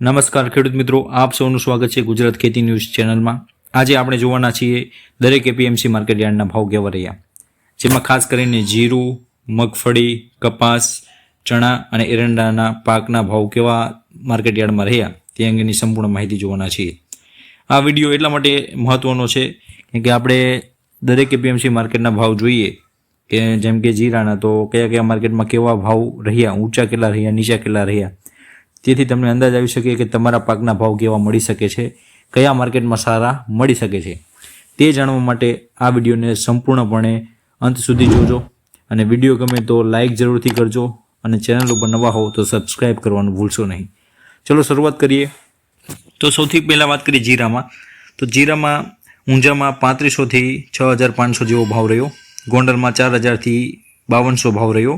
નમસ્કાર ખેડૂત મિત્રો, આપ સૌનું સ્વાગત છે ગુજરાત ખેતી ન્યૂઝ ચેનલમાં. આજે આપણે જોવાના છીએ દરેક એપીએમસી માર્કેટ યાર્ડના ભાવ કેવા રહ્યા જેમાં ખાસ કરીને જીરું, મગફળી, કપાસ, ચણા અને એરંડાના પાકના ભાવ કેવા માર્કેટ યાર્ડમાં રહ્યા, તે અંગેની સંપૂર્ણ માહિતી જોવાના છીએ. આ વીડિયો એટલા માટે મહત્વનો છે કેમ કે આપણે દરેક એપીએમસી માર્કેટના ભાવ જોઈએ, કે જેમ કે જીરાના, તો કયા કયા માર્કેટમાં કેવા ભાવ રહ્યા, ઊંચા કેટલા રહ્યા, નીચા કેટલા રહ્યા તેથી તમને અંદાજ આવી શકે કે તમારા પાકના ભાવ કેવા મળી શકે છે, કયા માર્કેટમાં સારા મળી શકે છે. તે જાણવા માટે આ વિડીયોને સંપૂર્ણપણે અંત સુધી જોજો અને વીડિયો ગમે તો લાઇક જરૂરથી કરજો અને ચેનલ ઉપર નવા હોવ તો સબસ્ક્રાઇબ કરવાનું ભૂલશો નહીં. ચલો શરૂઆત કરીએ. તો સૌથી પહેલાં વાત કરીએ જીરામાં. તો જીરામાં ઊંઝામાં પાંત્રીસોથી છ હજાર પાંચસો જેવો ભાવ રહ્યો. ગોંડલમાં ચાર હજારથી બાવનસો ભાવ રહ્યો.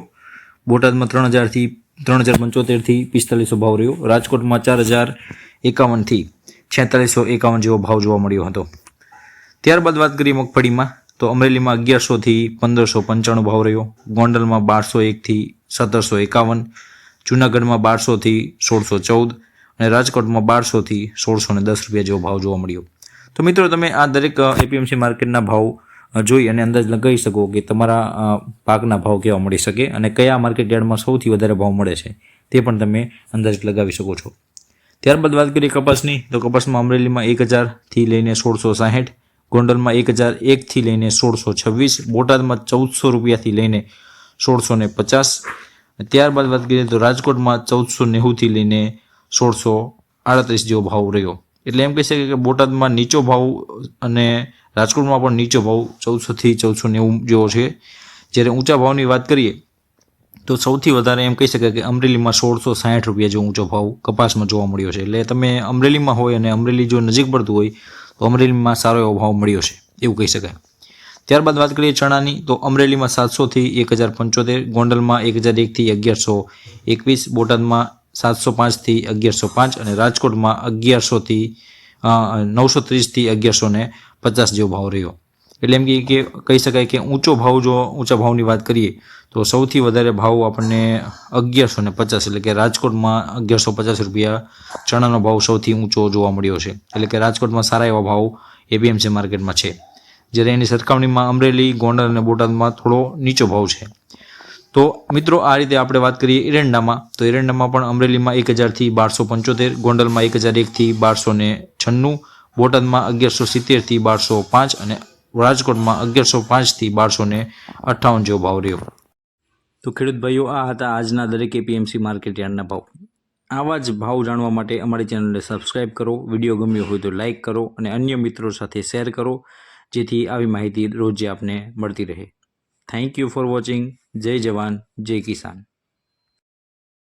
બોટાદમાં ત્રણ હજારથી ત્રણ હજાર પંચોતેરથી પિસ્તાલીસો ભાવ રહ્યો. રાજકોટમાં ચાર હજાર એકાવનથી છેતાલીસો એકાવન જેવો ભાવ જોવા મળ્યો હતો. ત્યારબાદ વાત કરીએ મગફળીમાં, તો અમરેલીમાં અગિયારસોથી પંદરસો પંચાણું ભાવ રહ્યો. ગોંડલમાં બારસો એકથી સત્તરસો એકાવન, જૂનાગઢમાં બારસોથી સોળસો ચૌદ અને રાજકોટમાં બારસોથી સોળસો ને દસ રૂપિયા જેવો ભાવ જોવા મળ્યો. તો મિત્રો, તમે આ દરેક એપીએમસી માર્કેટના ભાવ જોઈ અને અંદાજ લગાવી શકો કે તમારા પાકના ભાવ કેવા મળી શકે અને કયા માર્કેટ સૌથી વધારે ભાવ મળે છે તે પણ તમે અંદાજ લગાવી શકો છો. ત્યારબાદ વાત કરીએ કપાસની, તો કપાસમાં અમરેલીમાં એક હજારથી લઈને સોળસો સાહીઠ, ગોંડલમાં એક હજાર એકથી લઈને સોળસો છવ્વીસ, બોટાદમાં ચૌદસો રૂપિયાથી લઈને સોળસો ને પચાસ, ત્યારબાદ વાત કરીએ તો રાજકોટમાં ચૌદસો નેવુંથી લઈને સોળસો આડત્રીસ જેવો ભાવ રહ્યો. એટલે એમ કહી શકાય કે બોટાદમાં નીચો ભાવ અને રાજકોટમાં પણ નીચો ભાવ ચૌદસોથી ચૌદસો નેવું જેવો છે. જ્યારે ઊંચા ભાવની વાત કરીએ, તો સૌથી વધારે એમ કહી શકાય કે અમરેલીમાં સોળસો સાહીઠ રૂપિયા જેવો ઊંચો ભાવ કપાસમાં જોવા મળ્યો છે. એટલે તમે અમરેલીમાં હોય અને અમરેલી જો નજીક પડતું હોય, તો અમરેલીમાં સારો એવો ભાવ મળ્યો છે, એવું કહી શકાય. ત્યારબાદ વાત કરીએ ચણાની, તો અમરેલીમાં સાતસોથી એક હજાર પંચોતેર, ગોંડલમાં એક હજાર એકથી અગિયારસો એકવીસ, બોટાદમાં સાતસો પાંચથી અગિયારસો પાંચ અને રાજકોટમાં અગિયારસોથી નવસો ત્રીસથી અગિયારસો ને પચાસ જેવો ભાવ રહ્યો. એટલે એમ કે કહી શકાય કે ઊંચો ભાવ જો ઊંચા ભાવની વાત કરીએ, તો સૌથી વધારે ભાવ આપણને અગિયારસો ને પચાસ, એટલે કે રાજકોટમાં અગિયારસો પચાસ રૂપિયા ચણાનો ભાવ સૌથી ઊંચો જોવા મળ્યો છે. એટલે કે રાજકોટમાં સારા એવા ભાવ એપીએમસી માર્કેટમાં છે. જ્યારે એની સરખામણીમાં અમરેલી, ગોંડલ અને બોટાદમાં થોડો નીચો ભાવ છે. તો મિત્રો, આ રીતે આપણે વાત કરીએ એરંડામાં. તો એરંડામાં પણ અમરેલીમાં એક હજારથી બારસો પંચોતેર, ગોંડલમાં એક હજાર એકથી બારસો ને છન્નું, બોટાદમાં અગિયારસો સિત્તેરથી બારસો પાંચ અને રાજકોટમાં અગિયારસો પાંચથી બારસો ને અઠ્ઠાવન જેવો ભાવ રહ્યો. તો ખેડૂત ભાઈઓ, આ હતા આજના દરેક એપીએમસી માર્કેટ યાર્ડના ભાવ. આવા જ ભાવ જાણવા માટે અમારી ચેનલને સબસ્ક્રાઇબ કરો, વીડિયો ગમ્યો હોય તો લાઇક કરો અને અન્ય મિત્રો સાથે શેર કરો, જેથી આવી માહિતી રોજે આપને મળતી રહે. થેન્ક યુ ફોર વોચિંગ જય જવાન જય કિસાન